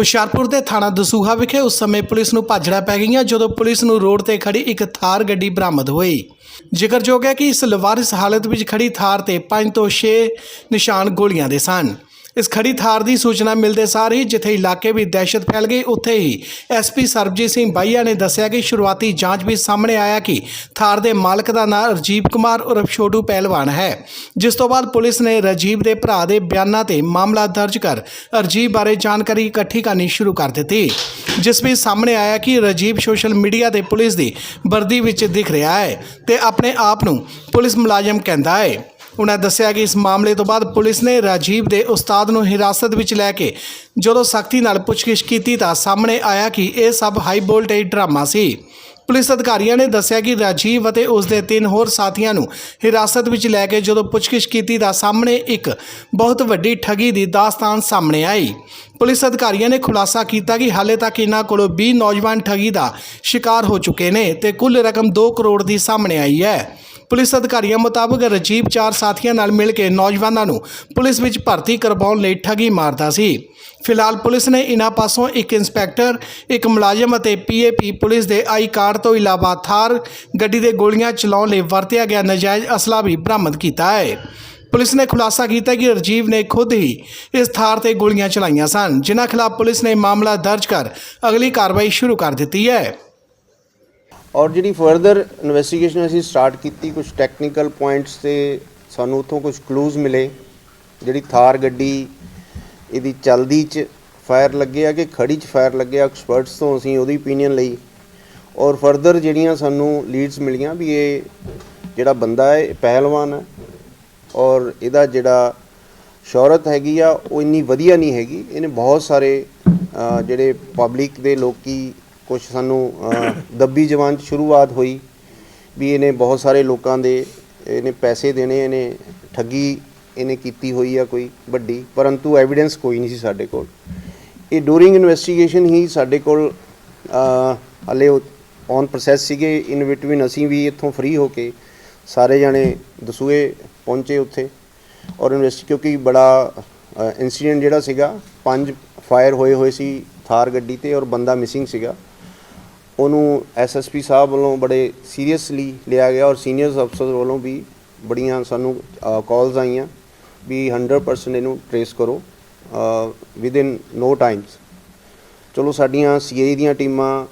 ਹੁਸ਼ਿਆਰਪੁਰ ਦੇ ਥਾਣਾ ਦਸੂਹਾ ਵਿਖੇ ਉਸ ਸਮੇਂ ਪੁਲਿਸ ਨੂੰ ਭਾਜੜਾ ਪੈ ਗਈਆਂ ਜਦੋਂ ਪੁਲਿਸ ਨੂੰ ਰੋਡ ਤੇ ਖੜੀ ਇੱਕ ਥਾਰ ਗੱਡੀ ਬਰਾਮਦ ਹੋਈ। ਜ਼ਿਕਰਯੋਗ ਹੈ ਕਿ ਇਸ ਲਵਾਰਿਸ ਹਾਲਤ ਵਿੱਚ ਖੜੀ ਥਾਰ ਤੇ 5 ਤੋਂ 6 ਨਿਸ਼ਾਨ ਗੋਲੀਆਂ ਦੇ ਸਨ। ਇਸ ਖੜੀ ਥਾਰ ਦੀ ਸੂਚਨਾ ਮਿਲਦੇ ਸਾਰ ਹੀ ਜਿੱਥੇ ਇਲਾਕੇ ਵਿੱਚ ਦਹਿਸ਼ਤ ਫੈਲ ਗਈ, ਉੱਥੇ ਹੀ ਐਸਪੀ ਸਰਬਜੀਤ ਸਿੰਘ ਬਾਈਆ ਨੇ ਦੱਸਿਆ ਕਿ ਸ਼ੁਰੂਆਤੀ ਜਾਂਚ ਵਿੱਚ ਸਾਹਮਣੇ ਆਇਆ ਕਿ ਥਾਰ ਦੇ ਮਾਲਕ ਦਾ ਨਾਂ ਰਜੀਵ ਕੁਮਾਰ ਉਰਫ ਛੋਟੂ ਪਹਿਲਵਾਨ ਹੈ। ਜਿਸ ਤੋਂ ਬਾਅਦ ਪੁਲਿਸ ਨੇ ਰਜੀਵ ਦੇ ਭਰਾ ਦੇ ਬਿਆਨਾਂ ਤੇ ਮਾਮਲਾ ਦਰਜ ਕਰ ਰਜੀਵ ਬਾਰੇ ਜਾਣਕਾਰੀ ਇਕੱਠੀ ਕਰਨੀ ਸ਼ੁਰੂ ਕਰ ਦਿੱਤੀ। ਜਿਸ ਵਿੱਚ ਸਾਹਮਣੇ ਆਇਆ ਕਿ ਰਜੀਵ ਸੋਸ਼ਲ ਮੀਡੀਆ ਤੇ ਪੁਲਿਸ ਦੀ ਵਰਦੀ ਵਿੱਚ ਦਿਖ ਰਿਹਾ ਹੈ ਤੇ ਆਪਣੇ ਆਪ ਨੂੰ ਪੁਲਿਸ ਮੁਲਾਜ਼ਮ ਕਹਿੰਦਾ ਹੈ। ਉਨ੍ਹਾਂ ਦੱਸਿਆ ਕਿ ਇਸ ਮਾਮਲੇ ਤੋਂ ਬਾਅਦ ਪੁਲਿਸ ਨੇ ਰਾਜੀਵ ਦੇ ਉਸਤਾਦ ਨੂੰ ਹਿਰਾਸਤ ਵਿੱਚ ਲੈ ਕੇ ਜਦੋਂ ਸਖਤੀ ਨਾਲ ਪੁੱਛਗਿੱਛ ਕੀਤੀ ਤਾਂ ਸਾਹਮਣੇ ਆਇਆ ਕਿ ਇਹ ਸਭ ਹਾਈ ਵੋਲਟੇਜ ਡਰਾਮਾ ਸੀ। ਪੁਲਿਸ ਅਧਿਕਾਰੀਆਂ ਨੇ ਦੱਸਿਆ ਕਿ ਰਾਜੀਵ ਅਤੇ ਉਸ ਦੇ ਤਿੰਨ ਹੋਰ ਸਾਥੀਆਂ ਨੂੰ ਹਿਰਾਸਤ ਵਿੱਚ ਲੈ ਕੇ ਜਦੋਂ ਪੁੱਛਗਿੱਛ ਕੀਤੀ ਤਾਂ ਸਾਹਮਣੇ ਇੱਕ ਬਹੁਤ ਵੱਡੀ ਠੱਗੀ ਦੀ ਦਾਸਤਾਨ ਸਾਹਮਣੇ ਆਈ। ਪੁਲਿਸ ਅਧਿਕਾਰੀਆਂ ਨੇ ਖੁਲਾਸਾ ਕੀਤਾ ਕਿ ਹਾਲੇ ਤੱਕ ਇਹਨਾਂ ਕੋਲੋਂ 20 ਨੌਜਵਾਨ ਠੱਗੀ ਦਾ ਸ਼ਿਕਾਰ ਹੋ ਚੁੱਕੇ ਨੇ ਤੇ ਕੁੱਲ ਰਕਮ 2 ਕਰੋੜ ਦੀ ਸਾਹਮਣੇ ਆਈ ਹੈ। ਪੁਲਿਸ ਅਧਿਕਾਰੀਆਂ ਮੁਤਾਬਕ ਰਜੀਵ ਚਾਰ ਸਾਥੀਆਂ ਨਾਲ ਮਿਲ ਕੇ ਨੌਜਵਾਨਾਂ ਨੂੰ ਪੁਲਿਸ ਵਿੱਚ ਭਰਤੀ ਕਰਵਾਉਣ ਲਈ ਠੱਗੀ ਮਾਰਦਾ ਸੀ। ਫਿਲਹਾਲ ਪੁਲਿਸ ਨੇ ਇਨ੍ਹਾਂ ਪਾਸੋਂ ਇੱਕ ਇੰਸਪੈਕਟਰ, ਇੱਕ ਮੁਲਾਜ਼ਮ ਅਤੇ ਪੀਏਪੀ ਪੁਲਿਸ ਦੇ ਆਈ ਕਾਰਡ ਤੋਂ ਇਲਾਵਾ ਥਾਰ ਗੱਡੀ ਦੇ ਗੋਲੀਆਂ ਚਲਾਉਣ ਲਈ ਵਰਤਿਆ ਗਿਆ ਨਜਾਇਜ਼ ਅਸਲਾ ਵੀ ਬਰਾਮਦ ਕੀਤਾ ਹੈ। ਪੁਲਿਸ ਨੇ ਖੁਲਾਸਾ ਕੀਤਾ ਕਿ ਰਜੀਵ ਨੇ ਖੁਦ ਹੀ ਇਸ ਥਾਰ ਤੇ ਗੋਲੀਆਂ ਚਲਾਈਆਂ ਸਨ, ਜਿਨ੍ਹਾਂ ਖਿਲਾਫ ਪੁਲਿਸ ਨੇ ਮਾਮਲਾ ਦਰਜ ਕਰ ਅਗਲੀ ਕਾਰਵਾਈ ਸ਼ੁਰੂ ਕਰ ਦਿੱਤੀ ਹੈ। ਔਰ ਜਿਹੜੀ ਫਰਦਰ ਇਨਵੈਸਟੀਗੇਸ਼ਨ ਅਸੀਂ ਸਟਾਰਟ ਕੀਤੀ ਕੁਝ ਟੈਕਨੀਕਲ ਪੁਆਇੰਟਸ ਤੇ ਸਾਨੂੰ ਉੱਥੋਂ ਕੁਝ ਕਲੂਜ਼ ਮਿਲੇ ਜਿਹੜੀ ਥਾਰ ਗੱਡੀ ਇਹਦੀ ਚਲਦੀ ਚ ਫਾਇਰ ਲੱਗਿਆ ਕਿ ਖੜੀ ਚ ਫਾਇਰ ਲੱਗਿਆ ਐਕਸਪਰਟਸ ਤੋਂ ਅਸੀਂ ਉਹਦੀ opinion ਲਈ। ਔਰ ਫਰਦਰ ਜਿਹੜੀਆਂ ਸਾਨੂੰ ਲੀਡਸ ਮਿਲੀਆਂ ਵੀ ਇਹ ਜਿਹੜਾ ਬੰਦਾ ਹੈ ਇਹ ਪਹਿਲਵਾਨ ਹੈ। ਔਰ ਇਹਦਾ ਜਿਹੜਾ ਸ਼ੌਹਰਤ ਹੈਗੀ ਆ ਉਹ ਇੰਨੀ ਵਧੀਆ ਨਹੀਂ ਹੈਗੀ। ਇਹਨੇ ਬਹੁਤ ਸਾਰੇ ਅ, ਜਿਹੜੇ ਪਬਲਿਕ ਦੇ ਲੋਕੀ ਕੁਝ ਸਾਨੂੰ ਦੱਬੀ ਜਵਾਨ 'ਚ ਸ਼ੁਰੂਆਤ ਹੋਈ ਵੀ ਇਹਨੇ ਬਹੁਤ ਸਾਰੇ ਲੋਕਾਂ ਦੇ ਇਹਨੇ ਪੈਸੇ ਦੇਣੇ ਇਹਨੇ ਠੱਗੀ ਇਹਨੇ ਕੀਤੀ ਹੋਈ ਆ ਕੋਈ ਵੱਡੀ ਪਰੰਤੂ ਐਵੀਡੈਂਸ ਕੋਈ ਨਹੀਂ ਸੀ ਸਾਡੇ ਕੋਲ। ਇਹ ਡੂਰਿੰਗ ਇਨਵੈਸਟੀਗੇਸ਼ਨ ਹੀ ਸਾਡੇ ਕੋਲ ਅ, ਹਾਲੇ ਔਨ ਪ੍ਰੋਸੈਸ ਸੀਗੇ ਇਨ ਬਿਟਵੀਨ ਅਸੀਂ ਵੀ ਇੱਥੋਂ ਫ੍ਰੀ ਹੋ ਕੇ ਸਾਰੇ ਜਾਣੇ ਦਸੂਏ ਪਹੁੰਚੇ ਉੱਥੇ ਔਰ ਇਨਵੈਸਟ ਕਿਉਂਕਿ ਬੜਾ ਇਨਸੀਡੈਂਟ ਜਿਹੜਾ ਸੀਗਾ ਪੰਜ ਫਾਇਰ ਹੋਏ ਹੋਏ ਸੀ ਥਾਰ ਗੱਡੀ ਤੇ ਔਰ ਬੰਦਾ ਮਿਸਿੰਗ ਸੀਗਾ। ਉਹਨੂੰ ਐਸਐਸਪੀ ਸਾਹਿਬ ਵੱਲੋਂ ਬੜੇ ਸੀਰੀਅਸਲੀ ਲਿਆ ਗਿਆ ਔਰ ਸੀਨੀਅਰ ਅਫਸਰ ਵੱਲੋਂ ਵੀ ਬੜੀਆਂ ਸਾਨੂੰ ਕਾਲਸ ਆਈਆਂ ਵੀ 100% ਇਹਨੂੰ ਟਰੇਸ ਕਰੋ ਵਿਦ ਇਨ ਨੋ ਟਾਈਮਸ ਚਲੋ ਸਾਡੀਆਂ ਸੀਆਈ ਦੀਆਂ ਟੀਮਾਂ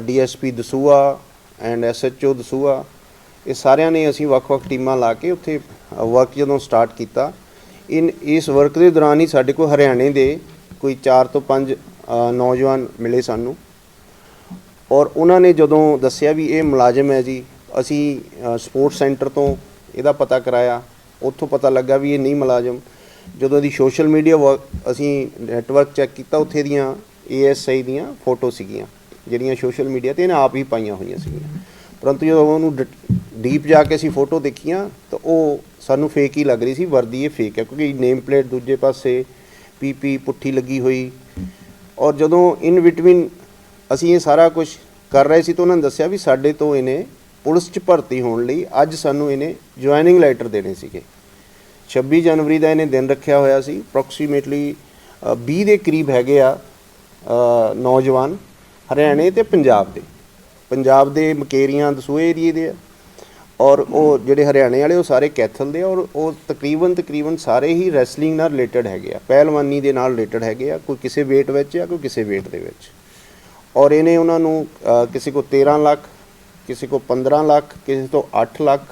DSP Dasuya and SHO Dasuya, ਇਹ ਸਾਰਿਆਂ ਨੇ ਅਸੀਂ ਵੱਖ-ਵੱਖ ਟੀਮਾਂ ਲਾ ਕੇ ਉੱਥੇ ਵਰਕ ਜਦੋਂ ਸਟਾਰਟ ਕੀਤਾ, ਇਨ, ਇਸ ਵਰਕ ਦੇ ਦੌਰਾਨ ਹੀ ਸਾਡੇ ਕੋਲ ਹਰਿਆਣੇ ਦੇ ਕੋਈ 4 ਤੋਂ 5 ਨੌਜਵਾਨ ਮਿਲੇ ਸਾਨੂੰ। ਔਰ ਉਹਨਾਂ ਨੇ ਜਦੋਂ ਦੱਸਿਆ ਵੀ ਇਹ ਮੁਲਾਜ਼ਮ ਹੈ ਜੀ, ਅਸੀਂ ਸਪੋਰਟਸ ਸੈਂਟਰ ਤੋਂ ਇਹਦਾ ਪਤਾ ਕਰਾਇਆ, ਉੱਥੋਂ ਪਤਾ ਲੱਗਾ ਵੀ ਇਹ ਨਹੀਂ ਮੁਲਾਜ਼ਮ। ਜਦੋਂ ਦੀ ਸੋਸ਼ਲ ਮੀਡੀਆ ਅਸੀਂ ਨੈਟਵਰਕ ਚੈੱਕ ਕੀਤਾ, ਉੱਥੇ ਦੀਆਂ ਏਐਸਆਈ ਦੀਆਂ ਫੋਟੋ ਸੀਗੀਆਂ, ਜਿਹੜੀਆਂ ਸੋਸ਼ਲ ਮੀਡੀਆ ਤੇ ਇਹਨੇ ਆਪ ਹੀ ਪਾਈਆਂ ਹੋਈਆਂ ਸੀਗੀਆਂ। ਪਰੰਤੂ ਜਦੋਂ ਉਹਨੂੰ ਡੀਪ ਜਾ ਕੇ ਅਸੀਂ ਫੋਟੋ ਦੇਖੀਆਂ, ਤਾਂ ਉਹ ਸਾਨੂੰ ਫੇਕ ਹੀ ਲੱਗ ਰਹੀ ਸੀ, ਵਰਦੀ ਇਹ ਫੇਕ ਹੈ, ਕਿਉਂਕਿ ਨੇਮ ਪਲੇਟ ਦੂਜੇ ਪਾਸੇ ਪੀਪੀ ਪੁੱਠੀ ਲੱਗੀ ਹੋਈ। ਔਰ ਜਦੋਂ ਇਨ ਬਿਟਵੀਨ ਅਸੀਂ ਇਹ ਸਾਰਾ ਕੁਝ ਕਰ ਰਹੇ ਸੀ ਤਾਂ ਉਹਨਾਂ ਨੇ ਦੱਸਿਆ ਵੀ ਸਾਡੇ ਤੋਂ ਇਹਨੇ ਪੁਲਿਸ 'ਚ ਭਰਤੀ ਹੋਣ ਲਈ ਅੱਜ ਸਾਨੂੰ ਇਹਨੇ ਜੁਆਇਨਿੰਗ ਲੈਟਰ ਦੇਣੇ ਸੀਗੇ। 26 ਜਨਵਰੀ ਦਾ ਇਹਨੇ ਦਿਨ ਰੱਖਿਆ ਹੋਇਆ ਸੀ। ਅਪਰੋਕਸੀਮੇਟਲੀ 20 ਦੇ ਕਰੀਬ ਹੈਗੇ ਆ ਨੌਜਵਾਨ ਹਰਿਆਣੇ ਤੇ ਪੰਜਾਬ ਦੇ। ਪੰਜਾਬ ਦੇ ਮਕੇਰੀਆਂ ਦਸੂਏ ਏਰੀਏ ਦੇ ਆ। ਔਰ ਉਹ ਜਿਹੜੇ ਹਰਿਆਣੇ ਵਾਲੇ ਉਹ ਸਾਰੇ ਕੈਥਲ ਦੇ ਔਰ ਉਹ ਤਕਰੀਬਨ ਤਕਰੀਬਨ ਸਾਰੇ ਹੀ ਰੈਸਲਿੰਗ ਨਾਲ ਰਿਲੇਟਡ ਹੈਗੇ ਆ। ਪਹਿਲਵਾਨੀ ਦੇ ਨਾਲ ਰਿਲੇਟਡ ਹੈਗੇ ਆ। ਕੋਈ ਕਿਸੇ weight ਵਿੱਚ ਆ, ਕੋਈ ਕਿਸੇ weight ਦੇ ਵਿੱਚ। ਔਰ ਇਹਨੇ ਉਹਨਾਂ ਨੂੰ ਕਿਸੇ ਕੋ 13 ਲੱਖ, ਕਿਸੇ ਕੋ 15 ਲੱਖ, ਕਿਸੇ ਤੋਂ 8 ਲੱਖ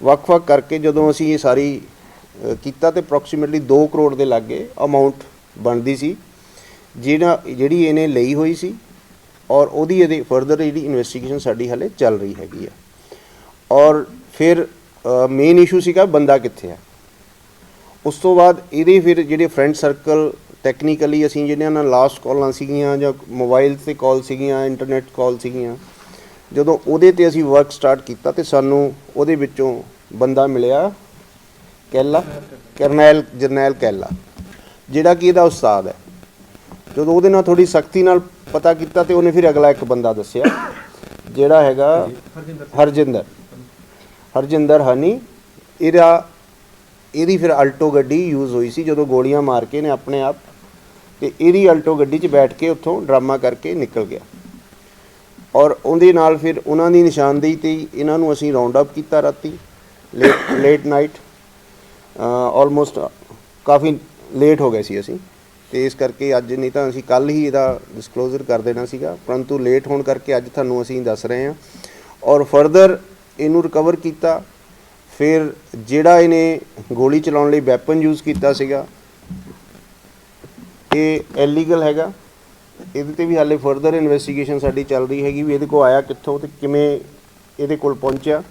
ਵੱਖ-ਵੱਖ ਕਰਕੇ ਜਦੋਂ ਅਸੀਂ ਇਹ ਸਾਰੀ ਕੀਤਾ ਤੇ ਅਪਰੋਕਸੀਮੇਟਲੀ 2 ਕਰੋੜ ਦੇ ਲਾਗੇ ਅਮਾਉਂਟ ਬਣਦੀ ਸੀ, ਜਿਹੜਾ, ਜਿਹੜੀ ਇਹਨੇ ਲਈ ਹੋਈ ਸੀ ਔਰ ਉਹਦੀ ਇਹਦੇ ਫਰਦਰ ਜਿਹੜੀ ਇਨਵੈਸਟੀਗੇਸ਼ਨ ਸਾਡੀ ਹਲੇ ਚੱਲ ਰਹੀ ਹੈਗੀ ਆ। ਔਰ ਫਿਰ ਮੇਨ ਇਸ਼ੂ ਸੀਗਾ ਬੰਦਾ ਕਿੱਥੇ ਆ। ਉਸ ਤੋਂ ਬਾਅਦ ਇਹਦੇ ਫਿਰ ਜਿਹੜੇ ਫਰੈਂਡ ਸਰਕਲ ਟੈਕਨੀਕਲੀ ਅਸੀਂ ਜਿਹੜੀਆਂ ਨਾਲ ਲਾਸਟ ਕਾਲਾਂ ਸੀਗੀਆਂ ਜਾਂ ਮੋਬਾਈਲ ਤੇ ਕਾਲ ਸੀਗੀਆਂ ਇੰਟਰਨੈਟ ਕਾਲ ਸੀਗੀਆਂ, ਜਦੋਂ ਉਹਦੇ ਤੇ ਅਸੀਂ ਵਰਕ ਸਟਾਰਟ ਕੀਤਾ ਤੇ ਸਾਨੂੰ ਉਹਦੇ ਵਿੱਚੋਂ ਬੰਦਾ ਮਿਲਿਆ ਕੈਲਾ, ਕਰਨੈਲ, ਜਰਨੈਲ ਕੈਲਾ, ਜਿਹੜਾ ਕਿ ਇਹਦਾ ਉਸਤਾਦ ਹੈ। ਜਦੋਂ ਉਹਦੇ ਨਾਲ ਥੋੜੀ ਸਖਤੀ ਨਾਲ ਪਤਾ ਕੀਤਾ ਤੇ ਉਹਨੇ ਫਿਰ ਅਗਲਾ ਇੱਕ ਬੰਦਾ ਦੱਸਿਆ, ਜਿਹੜਾ ਹੈਗਾ ਹਰਜਿੰਦਰ। ਹਰਜਿੰਦਰ ਹਨੀ, ਇਹਦਾ, ਇਹਦੀ ਫਿਰ ਅਲਟੋ ਗੱਡੀ ਯੂਜ਼ ਹੋਈ ਸੀ ਜਦੋਂ ਗੋਲੀਆਂ ਮਾਰ ਕੇ ਨੇ ਆਪਣੇ ਆਪ ਤੇ ਇਹਦੀ ਅਲਟੋ ਗੱਡੀ 'ਚ ਬੈਠ ਕੇ ਉੱਥੋਂ ਡਰਾਮਾ ਕਰਕੇ ਨਿਕਲ ਗਿਆ। ਔਰ ਉਹਦੇ ਨਾਲ ਫਿਰ ਉਹਨਾਂ ਦੀ ਨਿਸ਼ਾਨਦੇਹੀ ਤੇ ਹੀ ਇਹਨਾਂ ਨੂੰ ਅਸੀਂ ਰਾਉਂਡ ਅਪ ਕੀਤਾ ਰਾਤੀ ਲੇਟ ਲੇਟ ਨਾਈਟ ਆਲਮੋਸਟ ਕਾਫੀ ਲੇਟ ਹੋ ਗਏ ਸੀ ਅਸੀਂ। ਤੇ ਇਸ ਕਰਕੇ ਅੱਜ ਨਹੀਂ ਤਾਂ ਅਸੀਂ ਕੱਲ ਹੀ ਇਹਦਾ ਡਿਸਕਲੋਜ਼ਰ ਕਰ ਦੇਣਾ ਸੀਗਾ, ਪਰੰਤੂ ਲੇਟ ਹੋਣ ਕਰਕੇ ਅੱਜ ਤੁਹਾਨੂੰ ਅਸੀਂ ਦੱਸ ਰਹੇ ਹਾਂ। ਔਰ ਫਰਦਰ ਇਹਨੂੰ ਰਿਕਵਰ ਕੀਤਾ, ਫਿਰ ਜਿਹੜਾ ਇਹਨੇ ਗੋਲੀ ਚਲਾਉਣ ਲਈ ਵੈਪਨ ਯੂਜ਼ ਕੀਤਾ ਸੀਗਾ ਇਹ ਇਲੀਗਲ ਹੈਗਾ। ਇਹਦੇ ਤੇ ਵੀ ਹਾਲੇ ਫਰਦਰ ਇਨਵੈਸਟੀਗੇਸ਼ਨ ਸਾਡੀ ਚੱਲ ਰਹੀ ਹੈਗੀ ਵੀ ਇਹਦੇ ਕੋਲ ਆਇਆ ਕਿੱਥੋਂ ਤੇ ਕਿਵੇਂ ਇਹਦੇ ਕੋਲ ਪਹੁੰਚਿਆ।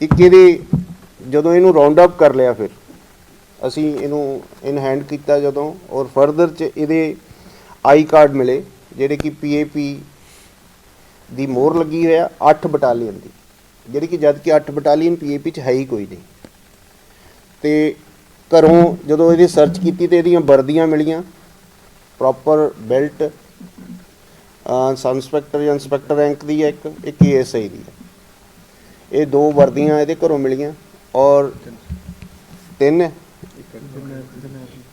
ਇੱਕ ਇਹਦੇ ਜਦੋਂ ਇਹਨੂੰ ਰਾਉਂਡ ਅਪ ਕਰ ਲਿਆ ਫਿਰ, ਅਸੀਂ ਇਹਨੂੰ ਇਨ ਹੈਂਡ ਕੀਤਾ ਜਦੋਂ ਔਰ ਫਰਦਰ ਚ ਇਹਦੇ ਆਈ ਕਾਰਡ ਮਿਲੇ, ਜਿਹੜੇ ਕਿ ਪੀਏਪੀ ਦੀ ਮੋਹਰ ਲੱਗੀ ਹੋਇਆ 8 ਬਟਾਲੀਅਨ ਦੀ। ਜਿਹੜੀ ਕਿ ਜਦ ਕਿ 8 ਬਟਾਲੀਅਨ ਪੀਏਪੀ ਚ ਹੈ ਹੀ ਕੋਈ ਨਹੀਂ। ਤੇ ਘਰੋਂ ਜਦੋਂ ਇਹਦੀ ਸਰਚ ਕੀਤੀ ਤੇ ਇਹਦੀਆਂ ਵਰਦੀਆਂ ਮਿਲੀਆਂ। ਪ੍ਰੋਪਰ ਬੈਲਟ ਸਬ ਇੰਸਪੈਕਟਰ ਜਾਂ ਇੰਸਪੈਕਟਰ ਰੈਂਕ ਦੀ ਹੈ ਇੱਕ ਇੱਕ ਏਐਸਆਈ ਦੀ ਹੈ। ਇਹ ਦੋ ਵਰਦੀਆਂ ਇਹਦੇ ਘਰੋਂ ਮਿਲੀਆਂ ਔਰ ਤਿੰਨ,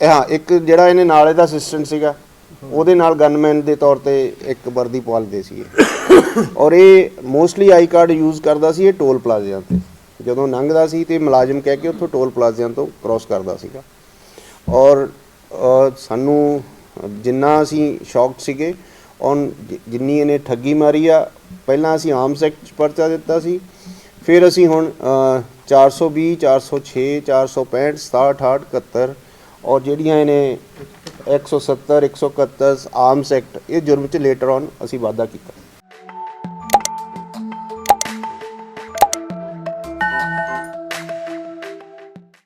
ਹਾਂ, ਇੱਕ ਜਿਹੜਾ ਇਹਨੇ ਨਾਲ ਇਹਦਾ ਅਸਿਸਟੈਂਟ ਸੀਗਾ, ਉਹਦੇ ਨਾਲ ਗਨਮੈਨ ਦੇ ਤੌਰ ਤੇ ਇੱਕ ਵਰਦੀ ਪਵਾਲਦੇ ਸੀ ਔਰ ਇਹ ਮੋਸਟਲੀ ਆਈ ਕਾਰਡ ਯੂਜ਼ ਕਰਦਾ ਸੀ ਇਹ ਟੋਲ ਪਲਾਜ਼ਿਆਂ ਤੇ। ਜਦੋਂ ਲੰਘਦਾ ਸੀ ਤੇ ਮੁਲਾਜ਼ਮ ਕਹਿ ਕੇ ਉੱਥੋਂ ਟੋਲ ਪਲਾਜ਼ਿਆਂ ਤੋਂ ਕ੍ਰਾਸ ਕਰਦਾ ਸੀਗਾ। ਔਰ ਸਾਨੂੰ ਜਿੰਨਾ ਅਸੀਂ ਸ਼ੌਕਡ ਸੀਗੇ ਔਨ ਜਿੰਨੀ ਇਹਨੇ ਠੱਗੀ ਮਾਰੀ ਆ ਪਹਿਲਾਂ ਅਸੀਂ ਆਮ ਸੈਕਟ 'ਚ ਪਰਚਾ ਦਿੱਤਾ ਸੀ ਫਿਰ ਅਸੀਂ ਹੁਣ ਅ, 420 406 465 67 71 ਔਰ ਜਿਹੜੀਆਂ ਇਹਨੇ 170 171 ਆਰਮਸ ਐਕਟ ਇਹ ਜੁਰਮ 'ਚ ਲੇਟਰ ਔਨ ਅਸੀਂ ਵਾਅਦਾ ਕੀਤਾ।